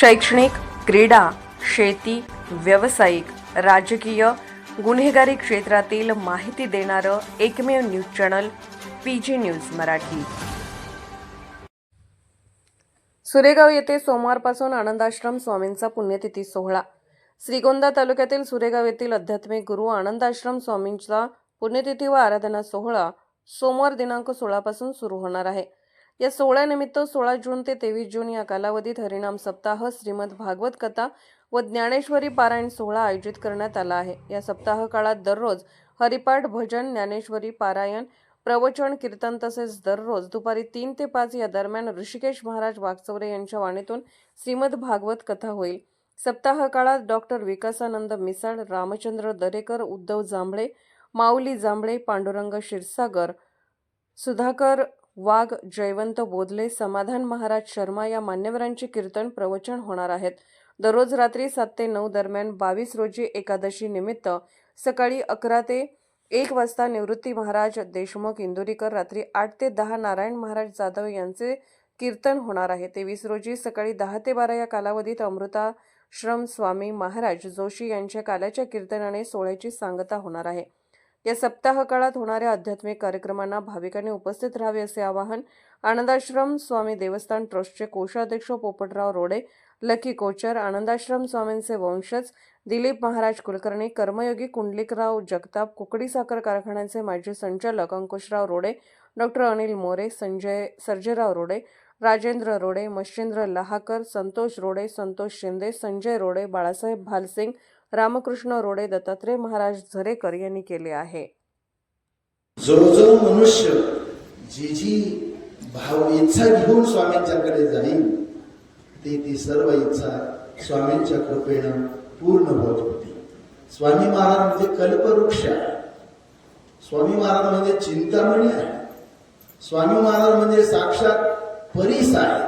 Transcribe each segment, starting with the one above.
शैक्षणिक क्रीडा शेती व्यावसायिक राजकीय गुन्हेगारी क्षेत्रातील माहिती देणारं एकमेव news channel P G news Marathi. Suregaon येथे सोमवारपासून आनंदाश्रम स्वामींचा पुण्यतिथी सोहळा. श्रीगोंदा तालुक्यातील सुरेगाव येथील आध्यात्मिक गुरु आनंदाश्रम स्वामींचा पुण्यतिथी व आराधना सोहळा सोमवार दिनांक सोळापासून सुरू होणार आहे. या सोहळ्यानिमित्त सोळा जून ते तेवीस जून या कालावधीत हरिनाम सप्ताह श्रीमद भागवत कथा व ज्ञानेश्वरी पारायण सोहळा आयोजित करण्यात आला आहे. या सप्ताह काळात दररोज हरिपाठ भजन ज्ञानेश्वरी पारायण प्रवचन कीर्तन तसेच दररोज दुपारी तीन ते पाच या दरम्यान ऋषिकेश महाराज वागचौरे यांच्या वाणीतून श्रीमद भागवत कथा होईल. सप्ताह काळात डॉक्टर विकासानंद मिसाळ रामचंद्र दरेकर उद्धव जांभळे माऊली जांभळे पांडुरंग क्षीरसागर सुधाकर वाघ जयवंत बोधले समाधान महाराज शर्मा या मान्यवरांची कीर्तन प्रवचन होणार आहेत. दररोज रात्री सात ते नऊ दरम्यान बावीस रोजी एकादशी निमित्त सकाळी अकरा ते एक वाजता निवृत्ती महाराज देशमुख इंदोरीकर रात्री आठ ते दहा नारायण महाराज जाधव यांचे कीर्तन होणार आहे. तेवीस रोजी सकाळी दहा ते बारा या कालावधीत अमृताश्रम स्वामी महाराज जोशी यांच्या काल्याच्या कीर्तनाने सोहळ्याची सांगता होणार आहे. या सप्ताह काळात होणाऱ्या आध्यात्मिक कार्यक्रमांना भाविकांनी उपस्थित राहावे असे आवाहन आनंदाश्रम स्वामी देवस्थान ट्रस्टचे कोषाध्यक्ष पोपटराव रोडे लकी कोचर आनंदाश्रम स्वामींचे वंशज दिलीप महाराज कुलकर्णी कर्मयोगी कुंडलिकराव जगताप कुकडी साखर कारखान्याचे माजी संचालक अंकुशराव रोडे डॉक्टर अनिल मोरे संजय सर्जेराव रोडे राजेंद्र रोडे मच्छिंद्र लहाकर संतोष रोडे संतोष शिंदे संजय रोडे बाळासाहेब भालसिंग रामकृष्ण रोडे दत्तात्रय महाराज झरेकर यांनी केले आहे. जो जो मनुष्य जी जी भाव इच्छा घेऊन स्वामींच्याकडे जाईल ती ती सर्व इच्छा स्वामींच्या कृपेनं पूर्ण होत होती. स्वामी महाराज म्हणजे कल्पवृक्ष आहे. स्वामी महाराज म्हणजे चिंतामणी आहे. स्वामी महाराज म्हणजे साक्षात परीस आहे.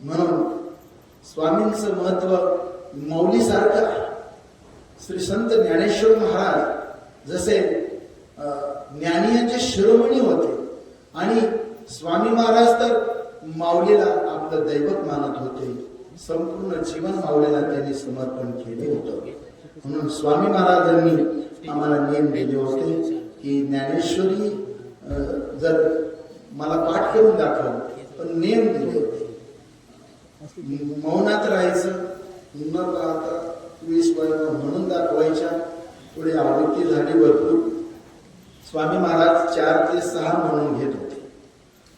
म्हणून स्वामींचं महत्त्व मौलीसारखं आहे. श्री संत ज्ञानेश्वर महाराज जसे ज्ञानियांचे शिरोमणी होते आणि स्वामी महाराज तर माऊलीला आपलं दैवत मानत होते. संपूर्ण जीवन माऊलीला त्यांनी समर्पण केले होते. म्हणून स्वामी महाराजांनी आम्हाला नियम दिले होते की ज्ञानेश्वरी जर मला पाठ करून दाखव पण नियम दिले होते. मौनात राहायचं न पाहता वीस वर्ण म्हणून दाखवायच्या. पुढे आवृत्ती झाली भरपूर. स्वामी महाराज चार ते सहा म्हणून घेत होते.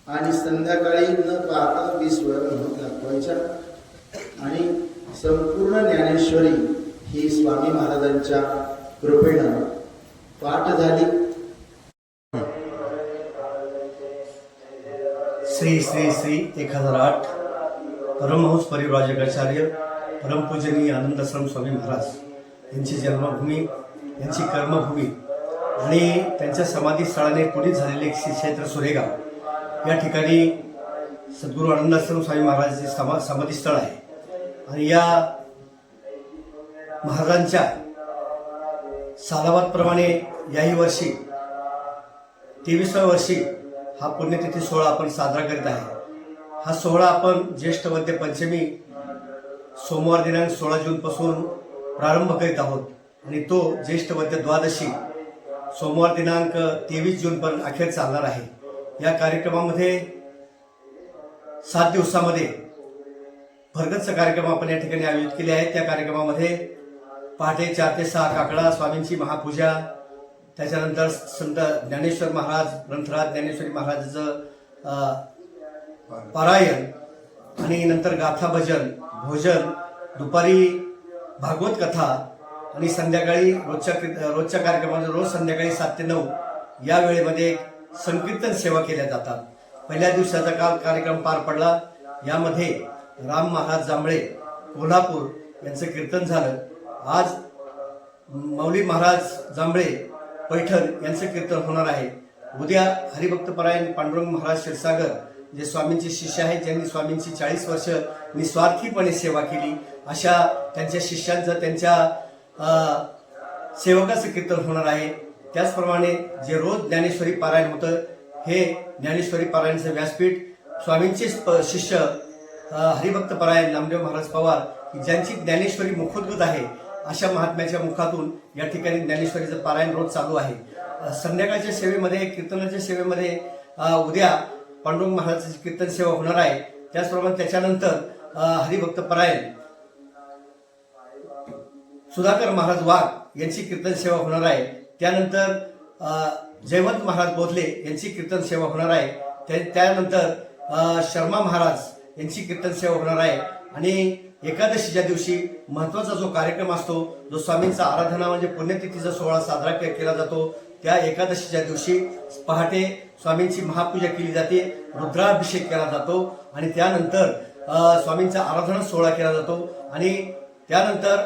आणि संध्याकाळी न पाहता वीस वेळा म्हणून दाखवायच्या. आणि संपूर्ण ज्ञानेश्वरी ही स्वामी महाराजांच्या कृपेनं पाठ झाली. श्री श्री श्री एक हजार आठ परमहंस परिव्राजकाचार्य परमपूजनीय आनंदाश्रम स्वामी महाराज यांची जन्मभूमी यांची कर्मभूमी आणि त्यांच्या समाधी स्थळाने पुढील झालेले श्री क्षेत्र सुरेगाव. या ठिकाणी सद्गुरू आनंदाश्रम स्वामी महाराजांचे समा समाधी स्थळ आहे. आणि या महाराजांच्या सालावादप्रमाणे याही वर्षी तेवीसव्या वर्षी हा पुण्यतिथी सोहळा आपण साजरा करीत आहे. हा सोहळा आपण ज्येष्ठ मध्य पंचमी सोमवार दिनांक सोळा जूनपासून प्रारंभ करीत आहोत. आणि तो ज्येष्ठ वद्य द्वादशी सोमवार दिनांक तेवीस जूनपर्यंत अखेर चालणार आहे. या कार्यक्रमामध्ये सात दिवसामध्ये भरगतचा कार्यक्रम आपण या ठिकाणी आयोजित केले आहे त्या कार्यक्रमामध्ये पहाटे चार ते सहा काकडा स्वामींची महापूजा त्याच्यानंतर संत ज्ञानेश्वर महाराज ग्रंथराज ज्ञानेश्वरी महाराजाचं पारायण आणि नंतर गाथा भजन भोजन दुपारी भागवत कथा आणि संध्याकाळी रोजच्या रोजच्या कार्यक्रमामध्ये रोज संध्याकाळी सात ते नऊ या वेळेमध्ये संकीर्तन सेवा केल्या जातात. पहिल्या दिवसाचा काल कार्यक्रम पार पडला. यामध्ये राम महाराज जांभळे कोल्हापूर यांचं कीर्तन झालं. आज मौली महाराज जांभळे पैठण यांचं कीर्तन होणार आहे. उद्या हरिभक्तपरायण पांडुरंग महाराज क्षीरसागर जे स्वामींचे शिष्य आहेत ज्यांनी स्वामींची चाळीस वर्ष निस्वार्थीपणे सेवा केली अशा त्यांच्या शिष्यांचं त्यांच्या सेवकाचं कीर्तन होणार आहे. त्याचप्रमाणे जे रोज ज्ञानेश्वरी पारायण होतं हे ज्ञानेश्वरी पारायणचं व्यासपीठ स्वामींचे प- शिष्य हरिभक्त परायण नामदेव महाराज पवार ज्यांची ज्ञानेश्वरी मुखोद्गत आहे अशा महात्म्याच्या मुखातून या ठिकाणी ज्ञानेश्वरीचं पारायण रोज चालू आहे. संध्याकाळच्या सेवेमध्ये कीर्तनाच्या सेवेमध्ये उद्या पांडुरंग महाराजांची कीर्तन सेवा होणार आहे. त्याचप्रमाणे त्याच्यानंतर हरिभक्त परायण. सुधाकर महाराज वाघ यांची कीर्तन सेवा होणार आहे. त्यानंतर जयवंत महाराज बोधले यांची कीर्तन सेवा होणार आहे. त्या- त्यानंतर शर्मा महाराज यांची कीर्तन सेवा होणार आहे. आणि एकादशीच्या दिवशी महत्त्वाचा जो कार्यक्रम असतो जो स्वामींचा आराधना म्हणजे पुण्यतिथीचा सोहळा साजरा केला जातो त्या एकादशीच्या दिवशी पहाटे स्वामींची महापूजा केली जाते रुद्राभिषेक केला जातो आणि त्यानंतर स्वामींचा आराधना सोहळा केला जातो आणि त्यानंतर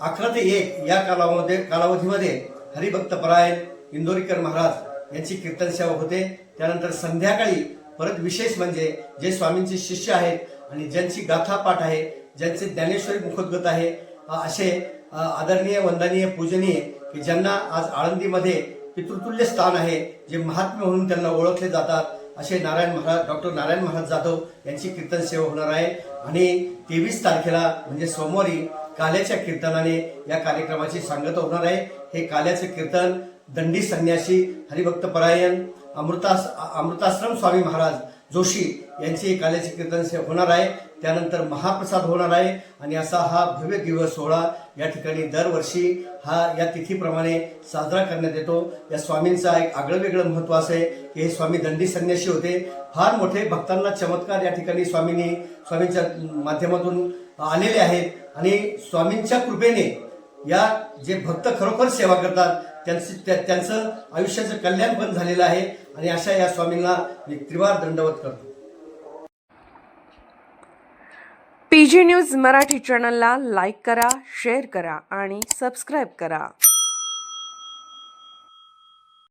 अकरा ते एक या कालावधी कालावधीमध्ये हरिभक्त परायण इंदोरीकर महाराज यांची कीर्तन सेवा होते. त्यानंतर संध्याकाळी परत विशेष म्हणजे जे स्वामींचे शिष्य आहेत आणि ज्यांची गाथा पाठ आहे ज्यांचे ज्ञानेश्वरी मुखोद्गत आहे असे आदरणीय वंदनीय पूजनीय की ज्यांना आज आळंदीमध्ये पितृतुल्य स्थान आहे जे महात्मे म्हणून त्यांना ओळखले जातात असे नारायण महाराज डॉक्टर नारायण महाराज जाधव यांची कीर्तन सेवा होणार आहे. आणि तेवीस तारखेला म्हणजे सोमवारी काल्याच्या कीर्तनाने या कार्यक्रमाची सांगता होणार आहे. हे काल्याचे कीर्तन दंडी संन्यासी हरिभक्त परायण अमृतास अमृताश्रम स्वामी महाराज जोशी यांची काल्याची कीर्तन होणार आहे. त्यानंतर महाप्रसाद होणार आहे. आणि असा हा भव्य दिवस सोहळा या ठिकाणी दरवर्षी हा या तिथीप्रमाणे साजरा करण्यात येतो. या स्वामींचा एक आगळं वेगळं महत्त्व असं आहे की हे स्वामी दंडी संन्यासी होते. फार मोठे भक्तांना चमत्कार या ठिकाणी स्वामींनी स्वामींच्या माध्यमातून आलेले आहेत. आणि स्वामींच्या कृपेने या जे भक्त खरोखर सेवा करतात त्यांचं त्या- त्यांचं आयुष्याचं कल्याण पण झालेलं आहे. आणि अशा या स्वामींना मी त्रिवार दंडवत करतो. पी जी न्यूज मराठी चॅनलला लाईक करा शेअर करा आणि सबस्क्राईब करा.